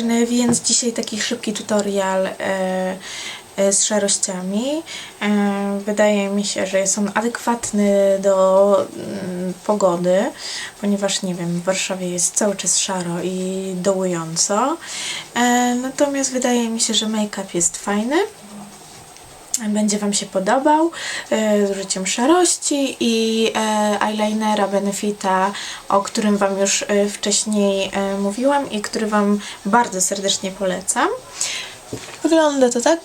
dziewczyny, więc dzisiaj taki szybki tutorial e, e, z szarościami. E, wydaje mi się, że jest on adekwatny do mm, pogody, ponieważ nie wiem, w Warszawie jest cały czas szaro i dołująco. Natomiast wydaje mi się, że make-up jest fajny będzie Wam się podobał e, z użyciem szarości i e, eyelinera Benefita, o którym Wam już e, wcześniej mówiłam i który Wam bardzo serdecznie polecam. Wygląda to tak.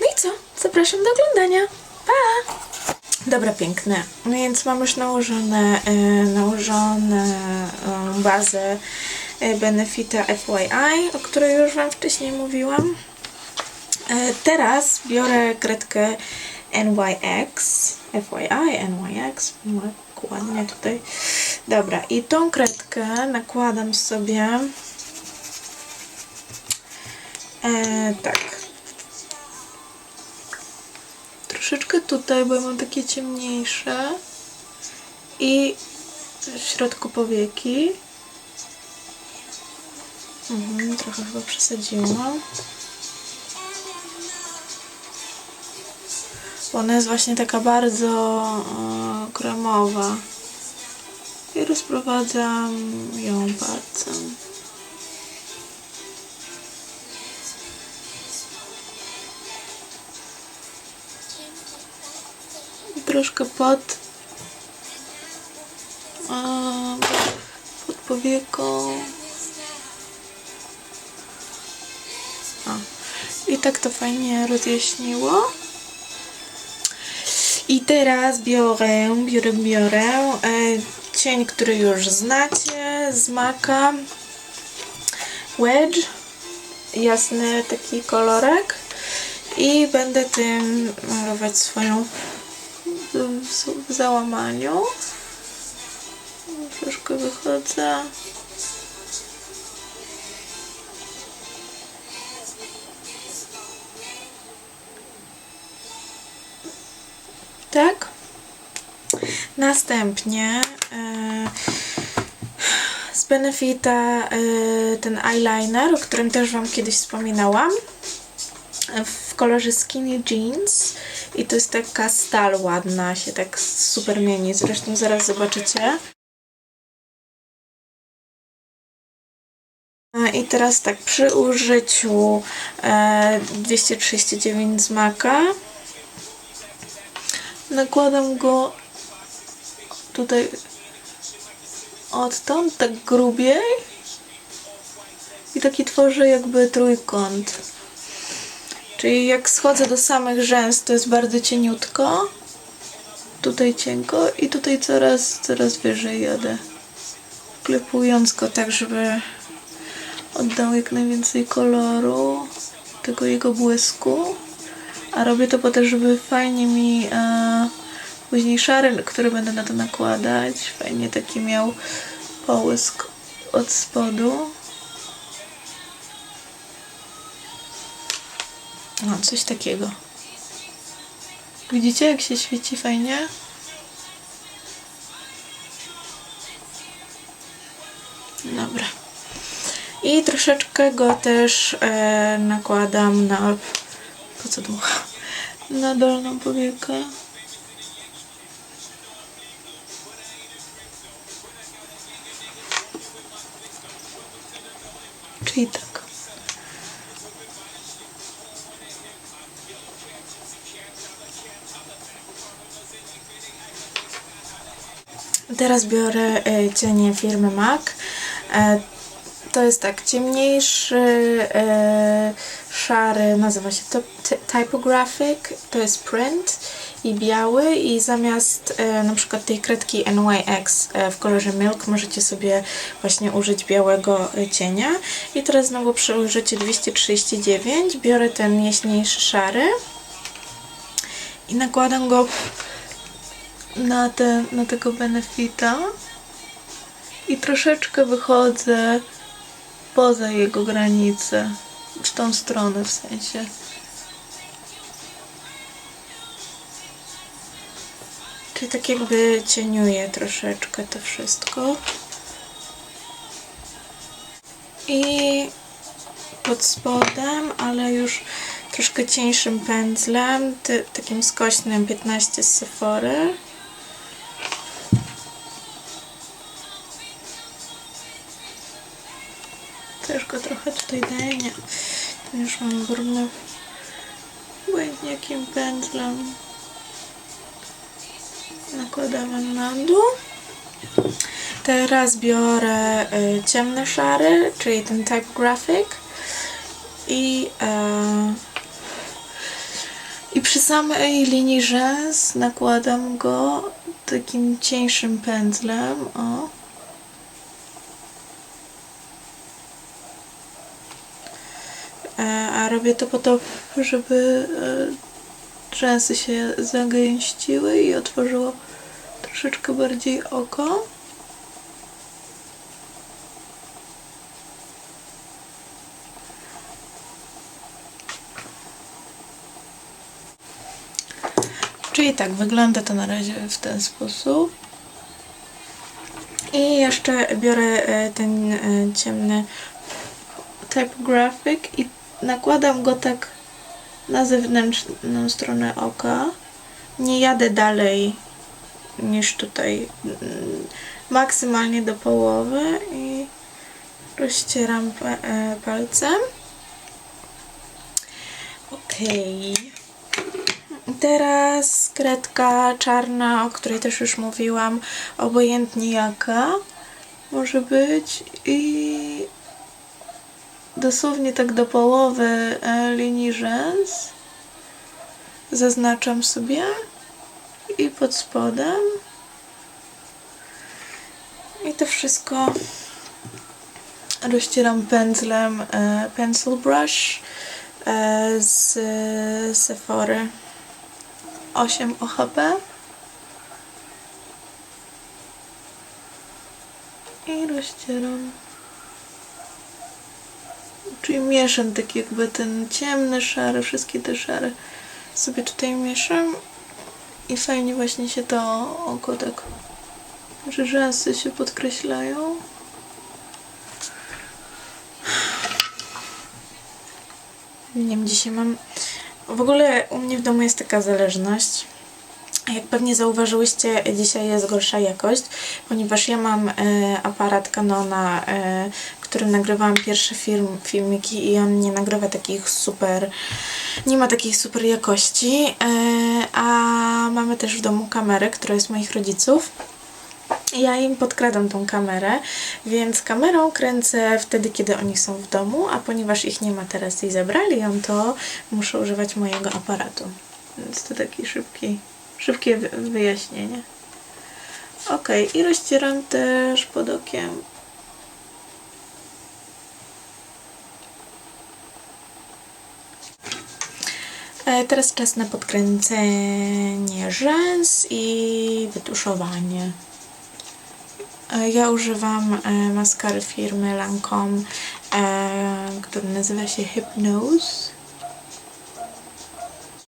No i co? Zapraszam do oglądania. Pa! Dobra, piękne. No więc mam już nałożone, nałożone bazę Benefita FYI, o której już Wam wcześniej mówiłam. E, teraz biorę kredkę NYX, FYI, NYX, ładnie tutaj. Dobra, i tą kredkę nakładam sobie e, tak. Troszeczkę tutaj, bo mam takie ciemniejsze i w środku powieki. Mhm, trochę chyba przesadziłam. Ona jest właśnie taka bardzo e, kremowa. I rozprowadzam ją palcem. I troszkę pod a, pod powieką. I tak to fajnie rozjaśniło. I teraz biorę, biorę, biorę e, cień, który już znacie z Maka. Wedge. Jasny taki kolorek. I będę tym malować swoją w, załamaniu. Troszkę wychodzę. Tak. Następnie e, z Benefita e, ten eyeliner, o którym też Wam kiedyś wspominałam w kolorze Skinny Jeans i to jest taka stal ładna, się tak super mieni, zresztą zaraz zobaczycie. E, I teraz tak, przy użyciu e, 239 z Maka nakładam go tutaj odtąd, tak grubiej i taki tworzę jakby trójkąt. Czyli jak schodzę do samych rzęs, to jest bardzo cieniutko, tutaj cienko i tutaj coraz, coraz wyżej jadę. Klepując go tak, żeby oddał jak najwięcej koloru, tego jego błysku. A robię to po to, żeby fajnie mi e, później szary, który będę na to nakładać, fajnie taki miał połysk od spodu. No, coś takiego. Widzicie, jak się świeci fajnie? Dobra. I troszeczkę go też e, nakładam na... Po co dmucha? Na dolną powiekę. Tak. Teraz biorę e, cienie firmy MAC. E, to jest tak, ciemniejszy, e, szary, nazywa się typographic, to jest print i biały i zamiast e, na przykład tej kredki NYX e, w kolorze milk możecie sobie właśnie użyć białego e, cienia. I teraz znowu przy użyciu 239 biorę ten jaśniejszy szary i nakładam go na, te, na tego benefita i troszeczkę wychodzę poza jego granicę, w tą stronę w sensie. Czyli tak jakby cieniuję troszeczkę to wszystko. I pod spodem, ale już troszkę cieńszym pędzlem, ty, takim skośnym 15 z Sephory. Też go trochę tutaj daję, nie. Już mam brudny błędniakim pędzlem. Nakładamy na dół. Teraz biorę y, ciemny szary, czyli ten typographic i, e, i przy samej linii rzęs nakładam go takim cieńszym pędzlem. O. E, a robię to po to, żeby e, rzęsy się zagęściły i otworzyło troszeczkę bardziej oko. Czyli tak, wygląda to na razie w ten sposób. I jeszcze biorę e, ten e, ciemny typographic i nakładam go tak na zewnętrzną stronę oka. Nie jadę dalej niż tutaj mm, maksymalnie do połowy i rozcieram e, palcem. Okej. Teraz kredka czarna, o której też już mówiłam, obojętnie jaka może być i dosłownie tak do połowy e, linii rzęs. Zaznaczam sobie. I pod spodem. I to wszystko. Rozcieram pędzlem e, pencil brush e, z Sephory. 8 OHP i rozcieram czyli mieszam tak jakby ten ciemny, szary, wszystkie te szare sobie tutaj mieszam i fajnie właśnie się to oko tak, rzęsy się podkreślają. Nie wiem, dzisiaj mam... W ogóle u mnie w domu jest taka zależność. Jak pewnie zauważyłyście, dzisiaj jest gorsza jakość, ponieważ ja mam e, aparat Canona, e, którym nagrywałam pierwsze film, filmiki i on nie nagrywa takich super, nie ma takiej super jakości, e, a mamy też w domu kamerę, która jest moich rodziców. Ja im podkradam tą kamerę, więc kamerą kręcę wtedy, kiedy oni są w domu, a ponieważ ich nie ma teraz i zabrali ją, to muszę używać mojego aparatu. Więc to taki szybki, szybkie wy- wyjaśnienie. Ok, i rozcieram też pod okiem. Teraz czas na podkręcenie rzęs i wytuszowanie. E, Ja używam e, maskary firmy Lancome, e, który nazywa się Hypnose.